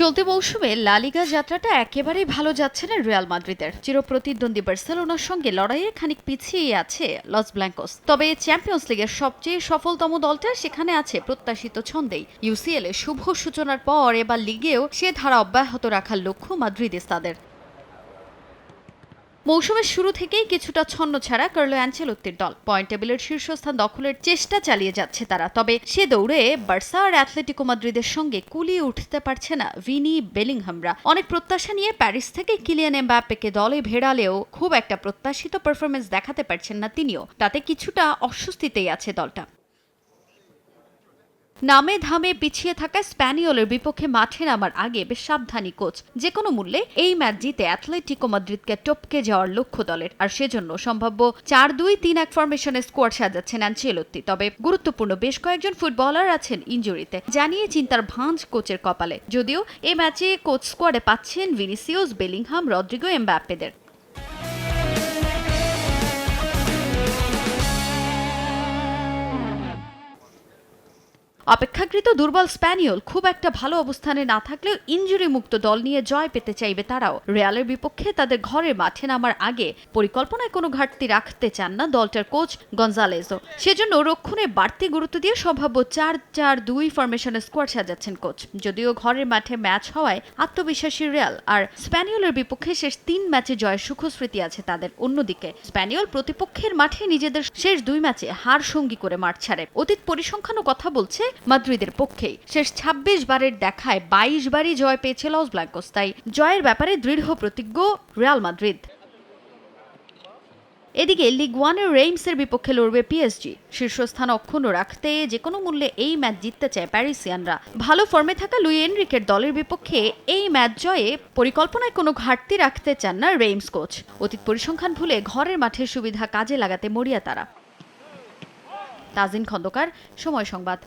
চলতি মৌসুমে লালিগা যাত্রাটা একেবারেই ভালো যাচ্ছে না রিয়াল মাদ্রিদের। চিরপ্রতিদ্বন্দ্বী বার্সেলোনার সঙ্গে লড়াইয়ে খানিক পিছিয়ে আছে লস ব্ল্যাঙ্কোস। তবে চ্যাম্পিয়ন্স লিগের সবচেয়ে সফলতম দলটা সেখানে আছে প্রত্যাশিত ছন্দেই। ইউসিএল এ শুভ সূচনার পর এবার লিগেও সে ধারা অব্যাহত রাখার লক্ষ্য মাদ্রিদিস্তাদের মৌসুমের শুরু থেকেই কিছুটা ছন্ন ছাড়া কার্লো অ্যাঞ্চেলোত্তির দল। পয়েন্ট টেবিলের শীর্ষস্থান দখলের চেষ্টা চালিয়ে যাচ্ছে তারা। তবে সে দৌড়ে বার্সা আর অ্যাথলেটিকো মাদ্রিদের সঙ্গে কুলিয়ে উঠতে পারছে না ভিনি বেলিংহামরা। অনেক প্রত্যাশা নিয়ে প্যারিস থেকে কিলিয়ান এমবাপ্পেকে দলে ভেড়ালেও খুব একটা প্রত্যাশিত পারফরমেন্স দেখাতে পারছেন না তিনিও। তাতে কিছুটা অস্বস্তিতেই আছে দলটা। নামে ধামে পিছিয়ে থাকা স্প্যানিওলের বিপক্ষে মাঠে নামার আগে বেশ সাবধানী কোচ। যে কোনো মূল্যে এই ম্যাচ জিতে অ্যাথলেটিকো মাদ্রিদকে টপকে যাওয়ার লক্ষ্য দলের। আর সেজন্য সম্ভাব্য চার দুই তিন এক ফরমেশনে স্কোয়াড সাজাচ্ছেন অ্যাঞ্চেলোত্তি তবে গুরুত্বপূর্ণ বেশ কয়েকজন ফুটবলার আছেন ইঞ্জুরিতে জানিয়ে চিন্তার ভাঁজ কোচের কপালে। যদিও এই ম্যাচে কোচ স্কোয়াডে পাচ্ছেন ভিনিসিয়াস বেলিংহাম, রদ্রিগো, এমবাপ্পেদের। অপেক্ষাকৃত দুর্বল স্প্যানিয়ল খুব একটা ভালো অবস্থানে না থাকলেও ইঞ্জুরি মুক্ত দল নিয়ে জয় পেতে চাইবে তারাও। রিয়ালের বিপক্ষে তাদের ঘরের মাঠে নামার আগে পরিকল্পনায় কোনো ঘাটতি রাখতে চান না দলটার কোচ গঞ্জালেজো সেজন্য রক্ষণে বাড়তি গুরুত্ব দিয়ে সম্ভাব্য চার চার দুই ফরমেশনে স্কোয়াড সাজাচ্ছেন কোচ। যদিও ঘরের মাঠে ম্যাচ হওয়ায় আত্মবিশ্বাসী রিয়াল আর স্প্যানিয়লের বিপক্ষে শেষ তিন ম্যাচে জয়ের সুখস্মৃতি আছে তাদের। অন্যদিকে স্প্যানিয়ল প্রতিপক্ষের মাঠে নিজেদের শেষ দুই ম্যাচে হার সঙ্গী করে মাঠ ছাড়ে। অতীত পরিসংখ্যানও কথা বলছে মাদ্রিদের পক্ষে শেষ ২৬ বারের দেখায় বাইশ বারই জয় পেয়েছে লস ব্ল্যাঙ্কোস তাই জয়ের ব্যাপারে দৃঢ় প্রতিজ্ঞ রিয়াল মাদ্রিদ। এদিকে লিগ ওয়ানের রেইমসের বিপক্ষে লড়বে পিএসজি। শীর্ষস্থান অক্ষুণ্ণ রাখতে যে কোনো মূল্যে এই ম্যাচ জিততে চায় প্যারিসিয়ানরা। ভালো ফর্মে থাকা লুই এনরিকের দলের বিপক্ষে এই ম্যাচ জয়ে পরিকল্পনায় কোনো ঘাটতি রাখতে চান না রেইমস কোচ। অতীত পরিসংখ্যান ভুলে ঘরের মাঠের সুবিধা কাজে লাগাতে মরিয়া তারা। তাজিন খন্দকার, সময় সংবাদ।